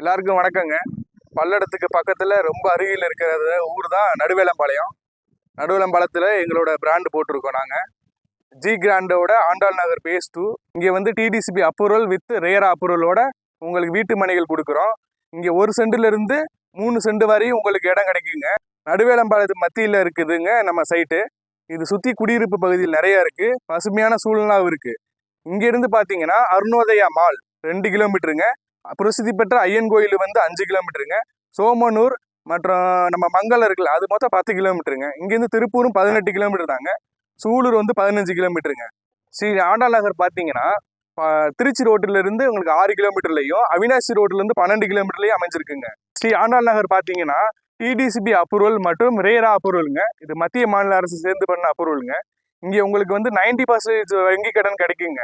எல்லாருக்கும் வணக்கங்க. பல்லடத்துக்கு பக்கத்தில் ரொம்ப அருகில் இருக்கிற ஊர் தான் நடுவேலம்பாளையம். நடுவேலம்பாளையத்தில் எங்களோட பிராண்டு போட்டிருக்கோம் நாங்கள் ஜி கிராண்டோட ஆண்டாள் நகர் பேஸ் டூ இங்கே வந்து டிடிசிபி அப்ரூவல் வித் ரேரா அப்ரூவலோட உங்களுக்கு வீட்டு மனைகள் கொடுக்குறோம். இங்கே ஒரு சென்டுலேருந்து மூணு சென்டு வரையும் உங்களுக்கு இடம் கிடைக்குங்க. நடுவேலம்பாளையத்து மத்தியில் இருக்குதுங்க நம்ம சைட்டு இது சுற்றி குடியிருப்பு பகுதியில் நிறைய இருக்குது பசுமையான சூழ்நிலாவும் இருக்குது இங்கேருந்து பார்த்தீங்கன்னா அருணோதயா மால் ரெண்டு கிலோமீட்டருங்க பிரசித்தி பெற்ற ஐயன் கோயில் வந்து அஞ்சு கிலோமீட்டருங்க. சோமனூர் மற்றும் நம்ம மங்கலம் இருக்குல்ல அது மொத்தம் பத்து கிலோமீட்டருங்க. இங்கேருந்து திருப்பூரும் பதினெட்டு கிலோமீட்டர் தாங்க. சூலூர் வந்து பதினஞ்சு கிலோமீட்டருங்க. ஸ்ரீ ஆண்டாள் நகர் பார்த்தீங்கன்னா திருச்சி ரோட்டில இருந்து உங்களுக்கு ஆறு கிலோமீட்டர்லையும் அவினாசி ரோட்ல இருந்து பன்னெண்டு கிலோமீட்டர்லையும் அமைஞ்சிருக்குங்க. ஸ்ரீ ஆண்டாள் நகர் பார்த்தீங்கன்னா டிடிசிபி அப்ரூவல் மற்றும் ரேரா அப்ரூவலுங்க. இது மத்திய மாநில அரசு சேர்ந்து பண்ண அப்ரூவலுங்க. இங்கே உங்களுக்கு வந்து நைன்டி பர்சன்டேஜ் வங்கி கடன் கிடைக்குங்க.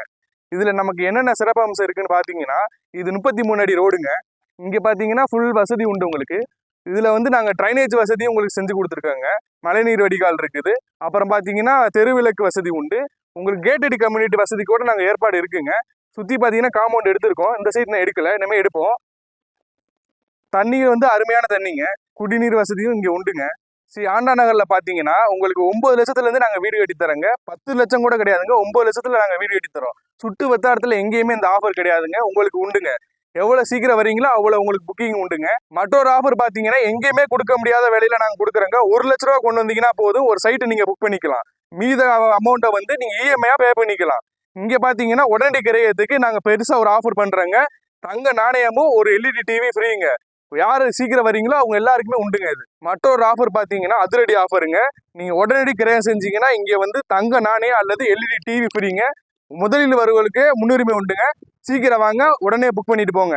இதில் நமக்கு என்னென்ன சிறப்பம்சம் இருக்குன்னு பார்த்தீங்கன்னா இது முப்பத்தி மூணு அடி ரோடுங்க. இங்கே பார்த்தீங்கன்னா ஃபுல் வசதி உண்டு உங்களுக்கு. இதில் வந்து நாங்கள் ட்ரைனேஜ் வசதியும் உங்களுக்கு செஞ்சு கொடுத்துருக்கோங்க. மழைநீர் வடிகால் இருக்குது. அப்புறம் பார்த்தீங்கன்னா தெருவிளக்கு வசதி உண்டு. உங்களுக்கு கேட்டட் கம்யூனிட்டி வசதி கூட நாங்கள் ஏற்பாடு இருக்குங்க. சுற்றி பார்த்தீங்கன்னா காம்பவுண்ட் எடுத்திருக்கோம். இந்த சைட் நான் எடுக்கல. இனிமேல் எடுப்போம். தண்ணி வந்து அருமையான தண்ணிங்க. குடிநீர் வசதியும் இங்கே உண்டுங்க. ஸ்ரீ ஆண்டா நகரில் பார்த்தீங்கன்னா உங்களுக்கு ஒம்பது லட்சத்துலேருந்து நாங்கள் வீடு கட்டி தரோங்க பத்து லட்சம் கூட கிடையாதுங்க. ஒம்பது லட்சத்தில் நாங்கள் வீடு கட்டி தரோம் சுட்டு வட்டாரத்தில் எங்கேயுமே இந்த ஆஃபர் கிடையாதுங்க. உங்களுக்கு உண்டுங்க. எவ்வளோ சீக்கிரம் வரீங்களோ அவ்வளோ உங்களுக்கு புக்கிங் உண்டுங்க. மற்றொரு ஆஃபர் பார்த்தீங்கன்னா எங்கேயுமே கொடுக்க முடியாத வேலையில் நாங்கள் கொடுக்குறோங்க. ஒரு லட்ச ரூபா கொண்டு வந்தீங்கன்னா போதும். ஒரு சைட்டு நீங்கள் புக் பண்ணிக்கலாம். மீத அமௌண்ட்டை வந்து நீங்கள் இஎம்ஐயாக பே பண்ணிக்கலாம். இங்கே பார்த்தீங்கன்னா உடனடி கிரயத்துக்கு நாங்கள் பெருசாக ஒரு ஆஃபர் பண்ணுறோங்க தங்க நாணயமும் ஒரு எல்இடி டிவி ஃப்ரீங்க யார் சீக்கிரம் வரீங்களோ அவங்க எல்லாருக்குமே உண்டுங்க இது. மற்றொரு ஆஃபர் பார்த்தீங்கன்னா அதிரடி ஆஃபருங்க நீங்கள் உடனடி கிரயம் செஞ்சீங்கன்னா இங்கே வந்து தங்க நாணயம் அல்லது எல்இடி டிவி ஃப்ரீங்க முதலில் வருவர்களுக்கு முன்னுரிமை உண்டுங்க. சீக்கிரம் வாங்க உடனே புக் பண்ணிட்டு போங்க.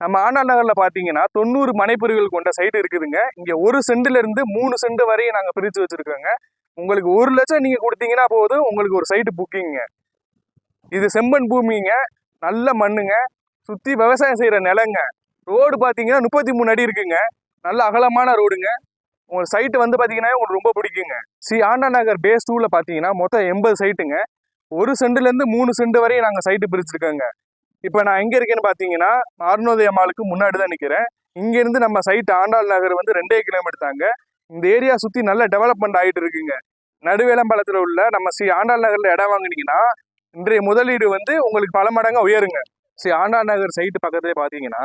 நம்ம ஆனால் நகரில் பார்த்தீங்கன்னா தொண்ணூறு மனைப்பிரிவுகள் கொண்ட சைட்டு இருக்குதுங்க. இங்கே ஒரு சென்ட்லேருந்து மூணு சென்ட் வரையும் நாங்கள் பிரித்து வச்சுருக்கோங்க. உங்களுக்கு ஒரு லட்சம் நீங்கள் கொடுத்தீங்கன்னா போதும் உங்களுக்கு ஒரு சைட்டு புக்கிங்க இது செம்மண் பூமிங்க. நல்ல மண்ணுங்க. சுற்றி விவசாயம் செய்கிற நிலங்க. ரோடு பார்த்தீங்கன்னா முப்பத்தி மூணு அடி இருக்குங்க. நல்ல அகலமான ரோடுங்க. உங்கள் சைட்டு வந்து பார்த்தீங்கன்னா உங்களுக்கு ரொம்ப பிடிக்குங்க. ஸ்ரீ ஆண்டா நகர் பேஸ் டூவில் பார்த்தீங்கன்னா மொத்தம் எண்பது சைட்டுங்க ஒரு சென்ட்லேருந்து மூணு செண்டு வரையும் நாங்கள் சைட்டு பிரிச்சிருக்கோங்க. இப்போ நான் எங்கே இருக்கேன்னு பார்த்தீங்கன்னா அருணோதய மாலுக்கு முன்னாடி தான் நிற்கிறேன் இங்கேருந்து நம்ம சைட்டு ஆண்டாள் நகர் வந்து ரெண்டே கிலோமீட்டர் தாங்க. இந்த ஏரியா சுற்றி நல்ல டெவலப்மெண்ட் ஆகிட்டு இருக்குங்க. நடுவேலம்பாளத்தில் உள்ள நம்ம ஸ்ரீ ஆண்டாள் நகரில் இடம் வாங்கினீங்கன்னா இன்றைய முதலீடு வந்து உங்களுக்கு பல மடங்காக உயருங்க. ஸ்ரீ ஆண்டாள் நகர் சைட்டு பக்கத்துலேயே பார்த்தீங்கன்னா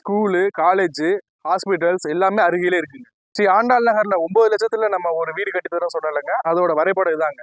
ஸ்கூலு காலேஜு ஹாஸ்பிட்டல்ஸ் எல்லாமே அருகிலே இருக்குங்க. ஸ்ரீ ஆண்டாள் நகரில் ஒம்பது லட்சத்தில் நம்ம ஒரு வீடு கட்டி தரோம் சொல்லலைங்க அதோட வரைபடம் இதாங்க.